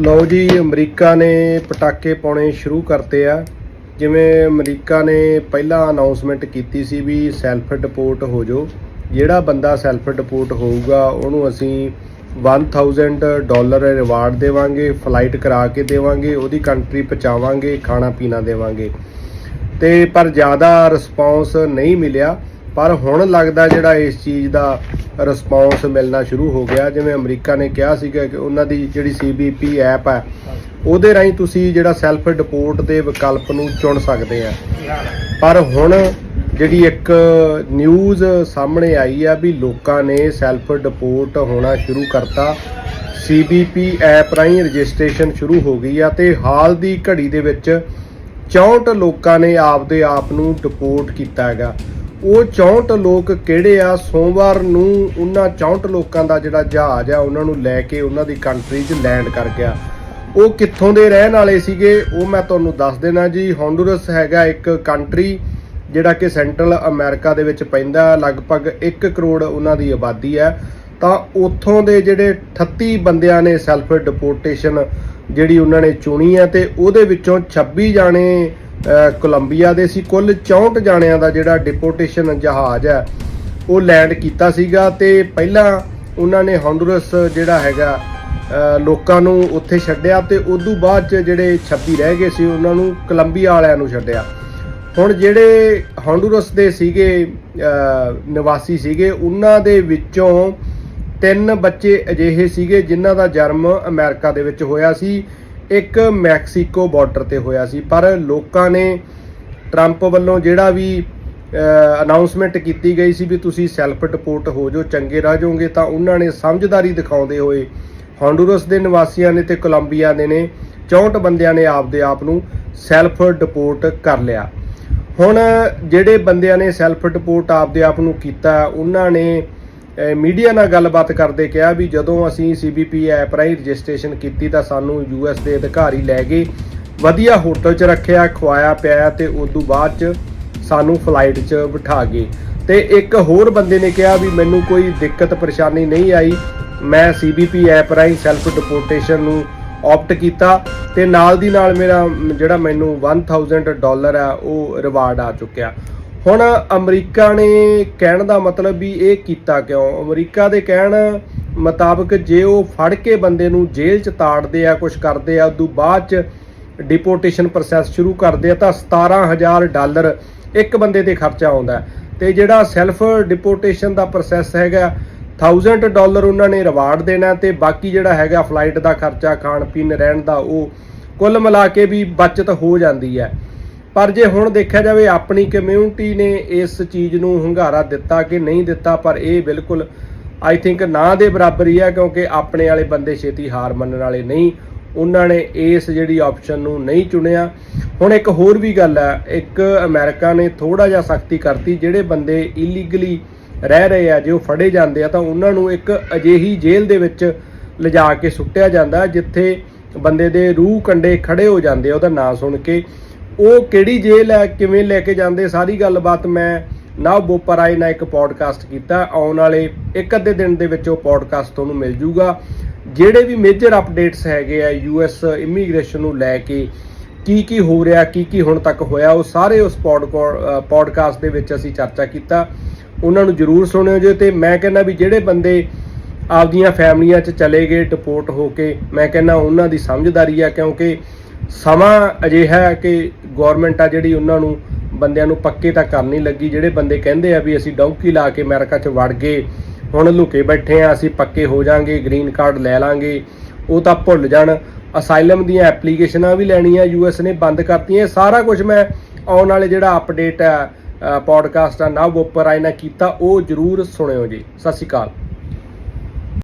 ਲਓ ਜੀ, ਅਮਰੀਕਾ ਨੇ ਪਟਾਕੇ ਪਾਉਣੇ ਸ਼ੁਰੂ ਕਰਤੇ ਆ। ਜਿਵੇਂ ਅਮਰੀਕਾ ਨੇ ਪਹਿਲਾਂ ਅਨਾਉਂਸਮੈਂਟ ਕੀਤੀ ਸੀ ਵੀ ਸੈਲਫ ਡਿਪੋਰਟ ਹੋ ਜਾਓ। ਜਿਹੜਾ ਬੰਦਾ ਸੈਲਫ ਡਿਪੋਰਟ ਹੋਊਗਾ, ਉਹਨੂੰ ਅਸੀਂ 1000 ਡਾਲਰ ਰਿਵਾਰਡ ਦੇਵਾਂਗੇ ਫਲਾਈਟ ਕਰਾ ਕੇ ਦੇਵਾਂਗੇ, ਉਹਦੀ ਕੰਟਰੀ ਪਹੁੰਚਾਵਾਂਗੇ, ਖਾਣਾ ਪੀਣਾ ਦੇਵਾਂਗੇ। ਤੇ ਪਰ ਜ਼ਿਆਦਾ ਰਿਸਪੌਂਸ ਨਹੀਂ ਮਿਲਿਆ। ਪਰ ਹੁਣ ਲੱਗਦਾ ਜਿਹੜਾ ਇਸ ਚੀਜ਼ ਦਾ ਰਿਸਪੌਂਸ ਮਿਲਣਾ ਸ਼ੁਰੂ ਹੋ ਗਿਆ। ਜਿਵੇਂ ਅਮਰੀਕਾ ਨੇ ਕਿਹਾ ਸੀਗਾ ਕਿ ਉਹਨਾਂ ਦੀ ਜਿਹੜੀ CBP ਐਪ ਹੈ ਉਹਦੇ ਰਾਹੀਂ ਤੁਸੀਂ ਜਿਹੜਾ ਸੈਲਫ ਡਿਪੋਰਟ ਦੇ ਵਿਕਲਪ ਨੂੰ ਚੁਣ ਸਕਦੇ ਆ। ਪਰ ਹੁਣ ਜਿਹੜੀ ਇੱਕ ਨਿਊਜ਼ ਸਾਹਮਣੇ ਆਈ ਆ ਵੀ ਲੋਕਾਂ ਨੇ ਸੈਲਫ ਡਿਪੋਰਟ ਹੋਣਾ ਸ਼ੁਰੂ ਕਰਤਾ। CBP ਐਪ ਰਾਹੀਂ ਰਜਿਸਟ੍ਰੇਸ਼ਨ ਸ਼ੁਰੂ ਹੋ ਗਈ ਆ ਤੇ ਹਾਲ ਦੀ ਘੜੀ ਦੇ ਵਿੱਚ 64 ਲੋਕਾਂ ਨੇ ਆਪਦੇ ਆਪ ਨੂੰ ਡਿਪੋਰਟ ਕੀਤਾ ਹੈਗਾ। ਉਹ 64 ਲੋਕ ਕਿਹੜੇ ਆ? ਸੋਮਵਾਰ ਨੂੰ ਉਹਨਾਂ 64 ਲੋਕਾਂ ਦਾ ਜਿਹੜਾ ਜਹਾਜ਼ ਆ, ਉਹਨਾਂ ਨੂੰ ਲੈ ਕੇ ਉਹਨਾਂ ਦੀ ਕੰਟਰੀ 'ਚ ਲੈਂਡ ਕਰ ਗਿਆ। ਉਹ ਕਿੱਥੋਂ ਦੇ ਰਹਿਣ ਵਾਲੇ ਸੀਗੇ? ਉਹ ਮੈਂ ਤੁਹਾਨੂੰ ਦੱਸ ਦੇਣਾ ਜੀ। ਹੌਂਡੂਰਸ ਹੈਗਾ ਇੱਕ ਕੰਟਰੀ ਜਿਹੜਾ ਕਿ ਸੈਂਟਰਲ ਅਮਰੀਕਾ ਦੇ ਵਿੱਚ ਪੈਂਦਾ ਲਗਭਗ 1 ਕਰੋੜ ਉਹਨਾਂ ਦੀ ਆਬਾਦੀ ਹੈ। ਤਾਂ ਉੱਥੋਂ ਦੇ ਜਿਹੜੇ 38 ਬੰਦਿਆਂ ਨੇ ਸੈਲਫ ਡਿਪੋਰਟੇਸ਼ਨ ਜਿਹੜੀ ਉਹਨਾਂ ਨੇ ਚੁਣੀ ਹੈ ਤੇ ਉਹਦੇ ਵਿੱਚੋਂ 26 ਜਾਣੇ ਕੋਲੰਬੀਆ ਦੇ ਸੀ। ਕੁੱਲ 64 ਜਾਣਿਆਂ ਦਾ ਜਿਹੜਾ ਡਿਪੋਰਟੇਸ਼ਨ ਜਹਾਜ਼ ਹੈ, ਉਹ ਲੈਂਡ ਕੀਤਾ ਸੀਗਾ ਤੇ ਪਹਿਲਾਂ ਉਹਨਾਂ ਨੇ ਹੌਂਡੂਰਸ ਜਿਹੜਾ ਹੈਗਾ ਲੋਕਾਂ ਨੂੰ ਉੱਥੇ ਛੱਡਿਆ ਤੇ ਤੋਂ ਬਾਅਦ ਚ ਜਿਹੜੇ 26 ਰਹਿ ਗਏ ਸੀ, ਉਹਨਾਂ ਨੂੰ ਕੋਲੰਬੀਆ ਵਾਲਿਆਂ ਨੂੰ ਛੱਡਿਆ। ਹੁਣ ਜਿਹੜੇ ਹੌਂਡੂਰਸ ਦੇ ਸੀਗੇ ਨਿਵਾਸੀ ਸੀਗੇ, ਉਹਨਾਂ ਦੇ ਵਿੱਚੋਂ ਤਿੰਨ ਬੱਚੇ ਅਜਿਹੇ ਸੀਗੇ ਜਿਨ੍ਹਾਂ ਦਾ ਜਨਮ ਅਮਰੀਕਾ ਦੇ ਵਿੱਚ ਹੋਇਆ ਸੀ। ਇੱਕ ਮੈਕਸੀਕੋ ਬਾਰਡਰ ਤੇ ਹੋਇਆ ਸੀ, ਪਰ ਲੋਕਾਂ ਨੇ ਟਰੰਪ ਵੱਲੋਂ ਜਿਹੜਾ ਵੀ ਅਨਾਉਂਸਮੈਂਟ ਕੀਤੀ ਗਈ ਸੀ ਵੀ ਤੁਸੀਂ ਸੈਲਫ ਡਿਪੋਰਟ ਹੋ ਜਾਓ, ਚੰਗੇ ਰਹਿ ਜਾਓਗੇ, ਤਾਂ ਉਹਨਾਂ ਨੇ ਸਮਝਦਾਰੀ ਦਿਖਾਉਂਦੇ ਹੋਏ ਹੌਂਡੂਰਸ ਦੇ ਨਿਵਾਸੀਆਂ ਨੇ ਤੇ ਕੋਲੰਬੀਆ ਦੇ ਨੇ 64 ਬੰਦਿਆਂ ਨੇ ਆਪਦੇ ਆਪ ਨੂੰ ਸੈਲਫ ਡਿਪੋਰਟ ਕਰ ਲਿਆ। ਹੁਣ ਜਿਹੜੇ ਬੰਦਿਆਂ ਨੇ ਸੈਲਫ ਡਿਪੋਰਟ ਆਪਦੇ ਆਪ ਨੂੰ ਕੀਤਾ, ਉਹਨਾਂ ਨੇ ਮੀਡੀਆ ਨਾਲ ਗੱਲਬਾਤ ਕਰਦੇ ਕਿਹਾ ਵੀ ਜਦੋਂ ਅਸੀਂ CBP ਐਪ ਰਾਹੀਂ ਰਜਿਸਟ੍ਰੇਸ਼ਨ ਕੀਤੀ ਤਾਂ ਸਾਨੂੰ US ਦੇ ਅਧਿਕਾਰੀ ਲੈ ਗਏ। ਵਧੀਆ ਹੋਟਲ 'ਚ ਰੱਖਿਆ, ਖਵਾਇਆ ਪਿਆ ਤੇ ਉਸ ਤੋਂ ਬਾਅਦ 'ਚ ਸਾਨੂੰ ਫਲਾਈਟ 'ਚ ਬਿਠਾ ਗਏ। ਤੇ ਇੱਕ ਹੋਰ ਬੰਦੇ ਨੇ ਕਿਹਾ ਵੀ ਮੈਨੂੰ ਕੋਈ ਦਿੱਕਤ, ਪਰੇਸ਼ਾਨੀ ਨਹੀਂ ਆਈ। ਮੈਂ CBP ਐਪ ਰਾਹੀਂ ਸੈਲਫ ਡਿਪੋਰਟੇਸ਼ਨ ਨੂੰ ਆਪਟ ਕੀਤਾ ਤੇ ਨਾਲ ਦੀ ਨਾਲ ਮੇਰਾ ਜਿਹੜਾ ਮੈਨੂੰ 1000 ਡਾਲਰ ਆ, ਉਹ ਰਿਵਾਰਡ ਆ ਚੁੱਕਿਆ। ਹੁਣ ਅਮਰੀਕਾ ਨੇ ਕਹਿਣ ਦਾ ਮਤਲਬ ਵੀ ਇਹ ਕੀਤਾ ਕਿਉਂ ਅਮਰੀਕਾ ਦੇ ਕਹਿਣ ਮੁਤਾਬਕ ਜੇ ਉਹ ਫੜ ਕੇ ਬੰਦੇ ਨੂੰ ਜੇਲ੍ਹ 'ਚ ਤਾੜਦੇ ਆ ਕੁਝ ਕਰਦੇ ਆ, ਉਦੋਂ ਬਾਅਦ 'ਚ ਡਿਪੋਰਟੇਸ਼ਨ ਪ੍ਰੋਸੈਸ ਸ਼ੁਰੂ ਕਰਦੇ ਆ, ਤਾਂ 17000 ਡਾਲਰ ਇੱਕ ਬੰਦੇ ਤੇ ਖਰਚਾ ਆਉਂਦਾ ਹੈ। ਤੇ ਜਿਹੜਾ ਸੈਲਫ ਡਿਪੋਰਟੇਸ਼ਨ ਦਾ ਪ੍ਰੋਸੈਸ ਹੈਗਾ 1000 ਡਾਲਰ ਉਹਨਾਂ ਨੇ ਰਿਵਾਰਡ ਦੇਣਾ ਤੇ ਬਾਕੀ ਜਿਹੜਾ ਹੈਗਾ ਫਲਾਈਟ ਦਾ ਖਰਚਾ ਖਾਣ ਪੀਣ ਰਹਿਣ ਦਾ, ਉਹ ਕੁੱਲ ਮਿਲਾ ਕੇ ਵੀ ਬਚਤ ਹੋ ਜਾਂਦੀ ਹੈ ਪਰ ਜੇ ਹੁਣ ਦੇਖਿਆ ਜਾਵੇ, ਆਪਣੀ ਕਮਿਊਨਿਟੀ ਨੇ ਇਸ ਚੀਜ਼ ਨੂੰ ਹੰਗਾਰਾ ਦਿੱਤਾ ਕਿ ਨਹੀਂ ਦਿੱਤਾ, ਪਰ ਇਹ ਬਿਲਕੁਲ ਆਈ ਥਿੰਕ ਨਾ ਦੇ ਬਰਾਬਰ ਹੀ ਹੈ ਕਿਉਂਕਿ ਆਪਣੇ ਵਾਲੇ ਬੰਦੇ ਛੇਤੀ ਹਾਰ ਮੰਨਣ ਵਾਲੇ ਨਹੀਂ। ਉਹਨਾਂ ਨੇ ਇਸ ਜਿਹੜੀ ਆਪਸ਼ਨ ਨੂੰ ਨਹੀਂ ਚੁਣਿਆ। ਹੁਣ ਇੱਕ ਹੋਰ ਵੀ ਗੱਲ ਹੈ, ਇੱਕ ਅਮਰੀਕਾ ਨੇ ਥੋੜਾ ਜਿਹਾ ਸਖਤੀ ਕਰਤੀ, ਜਿਹੜੇ ਬੰਦੇ ਇਲੀਗਲੀ ਰਹਿ ਰਹੇ ਆ, ਜੇ ਉਹ ਫੜੇ ਜਾਂਦੇ ਆ, ਤਾਂ ਉਹਨਾਂ ਨੂੰ ਇੱਕ ਅਜਿਹੀ ਜੇਲ੍ਹ ਦੇ ਵਿੱਚ ਲਿਜਾ ਕੇ ਸੁੱਟਿਆ ਜਾਂਦਾ, ਜਿੱਥੇ ਬੰਦੇ ਦੇ ਰੂਹ ਕੰਡੇ ਖੜੇ ਹੋ ਜਾਂਦੇ ਆ, ਉਹਦਾ ਨਾਂ ਸੁਣ ਕੇ। ਉਹ ਕਿਹੜੀ ਜੇਲ੍ਹ ਹੈ, ਕਿਵੇਂ ਲੈ ਕੇ ਜਾਂਦੇ, ਸਾਰੀ ਗੱਲਬਾਤ ਮੈਂ ਨਵ ਬੋਪਰਾਏ ਨਾਲ ਇੱਕ ਪੋਡਕਾਸਟ ਕੀਤਾ। ਆਉਣ ਵਾਲੇ ਇੱਕ ਅੱਧੇ ਦਿਨ ਦੇ ਵਿੱਚ ਉਹ ਪੋਡਕਾਸਟ ਤੁਹਾਨੂੰ ਮਿਲ ਜੂਗਾ। ਜਿਹੜੇ ਵੀ ਮੇਜਰ ਅਪਡੇਟਸ ਹੈਗੇ ਆ ਯੂਐਸ ਇਮੀਗ੍ਰੇਸ਼ਨ ਨੂੰ ਲੈ ਕੇ, ਕੀ ਕੀ ਹੋ ਰਿਹਾ, ਕੀ ਕੀ ਹੁਣ ਤੱਕ ਹੋਇਆ, ਉਹ ਸਾਰੇ ਉਸ ਪੋਡਕਾਸਟ ਦੇ ਵਿੱਚ ਅਸੀਂ ਚਰਚਾ ਕੀਤਾ। ਉਹਨਾਂ ਨੂੰ ਜਰੂਰ ਸੁਣਿਓ ਜੇ ਤੇ ਮੈਂ ਕਹਿੰਦਾ ਵੀ ਜਿਹੜੇ ਬੰਦੇ ਆਪਦੀਆਂ ਫੈਮਲੀਆਂ 'ਚ ਚਲੇ ਗਏ ਡਿਪੋਰਟ ਹੋ ਕੇ, ਮੈਂ ਕਹਿੰਦਾ ਉਹਨਾਂ ਦੀ ਸਮਝਦਾਰੀ ਆ, ਕਿਉਂਕਿ ਸਮਾਂ ਅਜਿਹਾ ਹੈ ਕਿ ਗਵਰਨਮੈਂਟ ਆ ਜਿਹੜੀ ਉਹਨਾਂ ਨੂੰ ਬੰਦਿਆਂ ਨੂੰ ਪੱਕੇ ਤਾਂ ਕਰਨੀ ਲੱਗੀ। ਜਿਹੜੇ ਬੰਦੇ ਕਹਿੰਦੇ ਆ ਵੀ ਅਸੀਂ ਡੌਂਕੀ ਲਾ ਕੇ ਅਮਰੀਕਾ 'ਚ ਵੜ ਗਏ, ਹੁਣ ਲੁਕੇ ਬੈਠੇ ਆ, ਅਸੀਂ ਪੱਕੇ ਹੋ ਜਾਾਂਗੇ ਗ੍ਰੀਨ ਕਾਰਡ ਲੈ ਲਾਂਗੇ, ਉਹ ਤਾਂ ਭੁੱਲ ਜਾਣ। ਅਸਾਈਲਮ ਦੀਆਂ ਐਪਲੀਕੇਸ਼ਨਾਂ ਵੀ ਲੈਣੀਆਂ ਯੂਐਸ ਨੇ ਬੰਦ ਕਰਤੀਆਂ ਸਾਰਾ ਕੁਝ ਮੈਂ ਆਉਣ ਵਾਲੇ ਜਿਹੜਾ ਅਪਡੇਟ ਹੈ ਪੋਡਕਾਸਟ ਆ ਨਾ ਉੱਪਰ ਆਇਨਾ ਕੀਤਾ, ਉਹ ਜਰੂਰ ਸੁਣਿਓ ਜੀ। ਸਤਿ ਸ਼੍ਰੀ ਅਕਾਲ।